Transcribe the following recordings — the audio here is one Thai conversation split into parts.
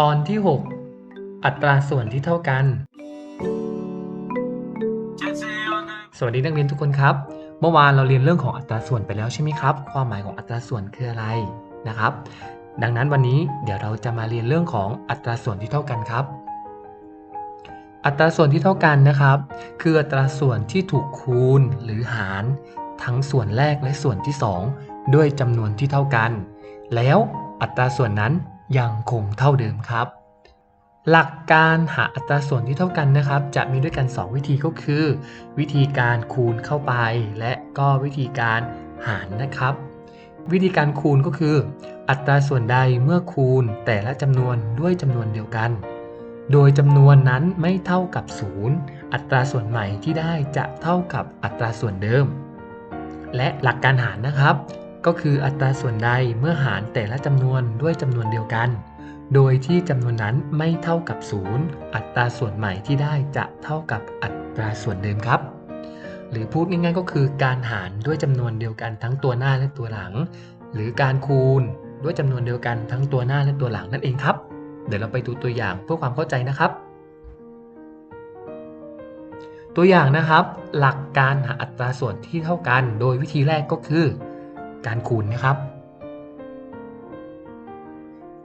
ตอนที่ 6 อัตราส่วนที่เท่ากัน สวัสดีนักเรียนทุกคนครับ เมื่อวานเราเรียนเรื่องของอัตราส่วนไปแล้วใช่ไหมครับ ความหมายของอัตราส่วนคืออะไรนะครับ ดังนั้นวันนี้เดี๋ยวเราจะมาเรียนเรื่องของอัตราส่วนที่เท่ากันครับ อัตราส่วนที่เท่ากันนะครับ คืออัตราส่วนที่ถูกคูณหรือหาร ทั้งส่วนแรกและส่วนที่ 2 ด้วยจำนวนที่เท่ากัน แล้วอัตราส่วนนั้น ยังคงเท่าเดิมครับ หลักการหาอัตราส่วนที่เท่ากันนะครับ จะมีด้วยกัน 2 วิธีก็คือ วิธีการคูณเข้าไป และก็วิธีการหารนะครับ วิธีการคูณก็คือ อัตราส่วนใดเมื่อคูณแต่ละจำนวนด้วยจำนวนเดียวกัน โดยจำนวนนั้นไม่เท่ากับ 0 อัตราส่วนใหม่ที่ได้จะเท่ากับอัตราส่วนเดิม และหลักการหารนะครับ ก็คืออัตราส่วนใดเมื่อหารแต่ละจำนวนด้วยจำนวนเดียวกัน โดยที่จำนวนนั้นไม่เท่ากับ 0 อัตราส่วนใหม่ที่ได้จะเท่ากับอัตราส่วนเดิมครับ หรือพูดง่ายๆก็คือการหารด้วยจำนวนเดียวกันทั้งตัวหน้าและตัวหลัง หรือการคูณด้วยจำนวนเดียวกันทั้งตัวหน้าและตัวหลังนั่นเองครับ เดี๋ยวเราไปดูตัวอย่างเพื่อความเข้าใจนะครับตัวอย่างนะครับ หลักการหาอัตราส่วนที่เท่ากัน โดยวิธีแรกก็คือ การคูณนะครับ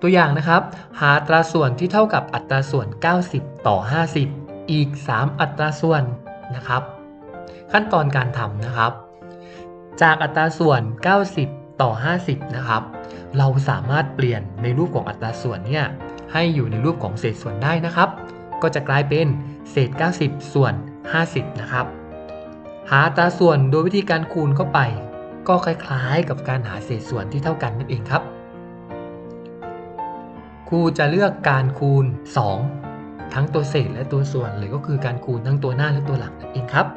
ตัวอย่างนะครับ หาอัตราส่วนที่เท่ากับอัตราส่วน 90 ต่อ 50 อีก 3 อัตราส่วนนะครับ ขั้นตอนการทำนะครับ จากอัตราส่วน 90 ต่อ 50 นะครับ เราสามารถเปลี่ยนในรูปของอัตราส่วนเนี่ยให้อยู่ในรูปของเศษส่วนได้นะครับ ก็จะกลายเป็นเศษ 90 ส่วน 50 นะครับ หาอัตราส่วนโดยวิธีการคูณเข้าไป ก็คล้ายๆ กับการหาเศษส่วนที่เท่ากันนั่นเองครับ ครูจะเลือกการคูณ 2 ทั้งตัวเศษและตัวส่วนหรือก็คือการคูณทั้งตัวหน้าและตัวหลังนั่นเองครับ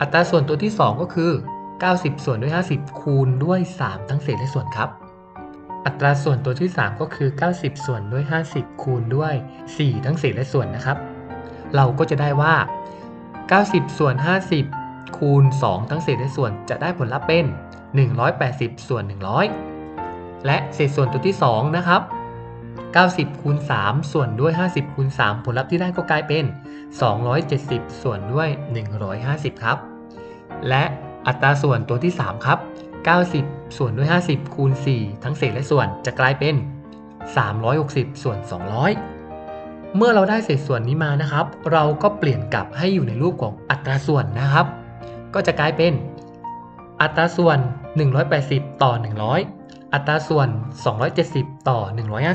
อัตราส่วนตัวที่ 2 ก็คือ 90 ส่วนด้วย 50 คูณด้วย 3 ทั้งเศษและส่วนครับ อัตราส่วนตัวที่ 3 ก็คือ 90 ส่วนด้วย 50 คูณด้วย 4 ทั้งเศษและส่วนนะครับ เราก็จะได้ว่า 90 ส่วน 50 คูณ 2 ทั้งเศษและส่วนจะได้ผลลัพธ์เป็น 180 ส่วน 100 และเศษส่วนตัวที่ 2 นะครับ 90คูณ3ส่วนด้วย 50คูณ3ผลลัพธ์ที่ได้ก็กลายเป็น 270 ส่วนด้วย 150 ครับ และอัตราส่วนตัวที่ 3 ครับ 90 ส่วนด้วย 50คูณ4ทั้งเศษและส่วนจะกลายเป็น 360 ส่วน 200 เมื่อเราได้เศษส่วนนี้มานะครับ เราก็เปลี่ยนกลับให้อยู่ในรูปของอัตราส่วนนะครับ ก็จะกลายเป็น อัตราส่วน 180 ต่อ 100 อัตราส่วน 270 ต่อ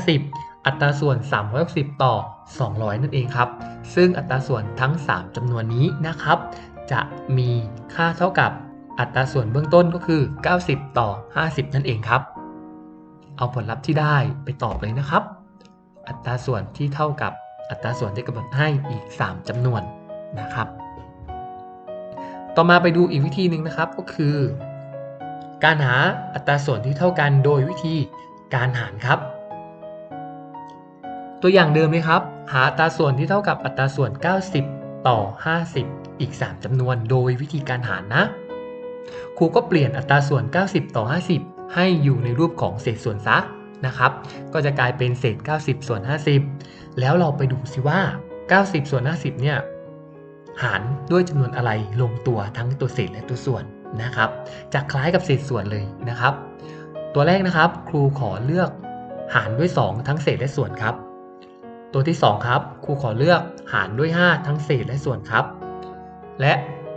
150 อัตราส่วน 360 ต่อ 200 นั่นเองครับ ซึ่งอัตราส่วนทั้ง 3จำนวนนี้นะครับ จะมีค่าเท่ากับอัตราส่วนเบื้องต้นก็คือ 90 ต่อ 50 นั่นเองครับ เอาผลลัพธ์ที่ได้ไปตอบเลยนะครับ อัตราส่วนที่เท่ากับอัตราส่วนที่กำหนดให้อีก 3จำนวนนะครับ ต่อมาไปดูอีกวิธีหนึ่งนะครับก็คือ การหาอัตราส่วนที่เท่ากันโดยวิธีการหารครับ ตัวอย่างเดิมเลยครับ หาอัตราส่วนที่เท่ากับอัตราส่วน 90 ต่อ 50 อีก 3จำนวนโดยวิธีการหารนะ ครูก็เปลี่ยนอัตราส่วน 90 ต่อ 50 ให้อยู่ในรูปของเศษส่วนซะนะครับ ก็จะกลายเป็นเศษ 90 ส่วน 50 แล้วเราไปดูซิว่า 90 ส่วน 50 เนี่ย หารด้วยจำนวนอะไรลงตัวทั้งตัวเศษและตัวส่วนนะครับจะคล้ายกับเศษส่วนเลยนะครับ ตัวแรกนะครับ ครูขอเลือกหารด้วย 2 ทั้งเศษและส่วนครับ ตัวที่ 2 ครับ ครูขอเลือกหารด้วย 5 ทั้งเศษและส่วนครับ และ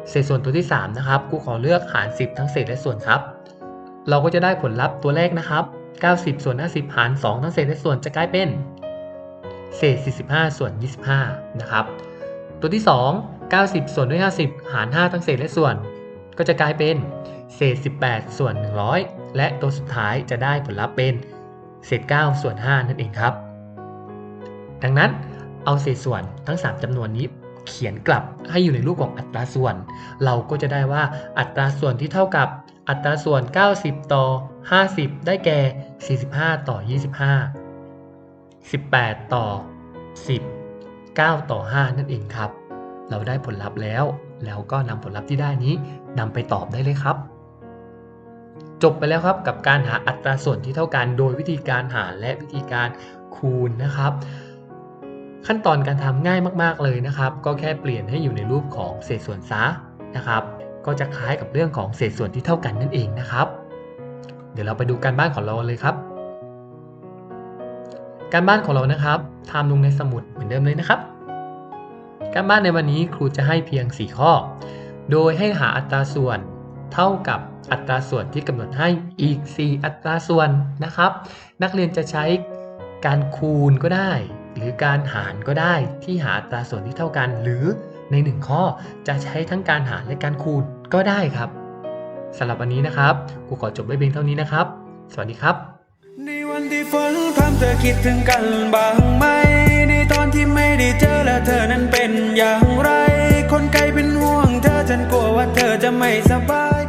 เศษส่วนตัวที่ 3 นะครับ ครูขอเลือกหาร 10 ทั้งเศษและส่วนครับ เราก็จะได้ผลลัพธ์ตัวแรกนะครับ 90 ส่วน 50 หาร 2 ทั้งเศษและส่วนจะกลายเป็น เศษ 45 ส่วน 25 นะครับ ตัวที่ 2 90 ส่วนด้วย 50 หาร 5 ทั้งเศษและส่วน ก็จะกลายเป็นเศษ 18 ส่วน 100 และตัวสุดท้ายจะได้ผลลัพธ์เป็นเศษ 9 ส่วน 5 นั่นเองครับ ดังนั้นเอาเศษส่วนทั้ง 3จำนวนนี้เขียนกลับให้อยู่ในรูปของอัตราส่วน เราก็จะได้ว่าอัตราส่วนที่เท่ากับอัตราส่วน 90 ต่อ 50 ได้แก่ 45 ต่อ 25 18 ต่อ 10 9 ต่อ 5 นั่นเองครับ เราได้ผลลัพธ์แล้ว แล้วก็นำผลลัพธ์ที่ได้นี้นำไปตอบได้เลยครับ จบไปแล้วครับกับการหาอัตราส่วนที่เท่ากัน โดยวิธีการหารและวิธีการคูณนะครับ ขั้นตอนการทำง่ายมากๆเลยนะครับ ก็แค่เปลี่ยนให้อยู่ในรูปของเศษส่วนซะนะครับ ก็จะคล้ายกับเรื่องของเศษส่วนที่เท่ากันนั่นเองนะครับ เดี๋ยวเราไปดูการบ้านของเราเลยครับ การบ้านของเรานะครับทำลงในสมุดเหมือนเดิมเลยนะครับ การบ้านในวันนี้ครูจะให้เพียง 4 ข้อ โดยให้หาอัตราส่วนเท่ากับอัตราส่วนที่กำหนดให้อีก 4 อัตราส่วนนะครับ นักเรียนจะใช้การคูณก็ได้ หรือการหารก็ได้ที่หาอัตราส่วนที่เท่ากัน หรือใน 1 ข้อจะใช้ทั้งการหารและการคูณก็ได้ครับสำหรับวันนี้นะครับครูขอจบไว้เพียงเท่านี้นะครับ สวัสดีครับ ในวันที่ฝนพรำเธอคิดถึงกันบ้างไหมในตอนที่ไม่ได้เจอและเธอนั้นเป็น อย่างไร คนไกลเป็นห่วงเธอฉันกลัวว่าเธอจะไม่สบาย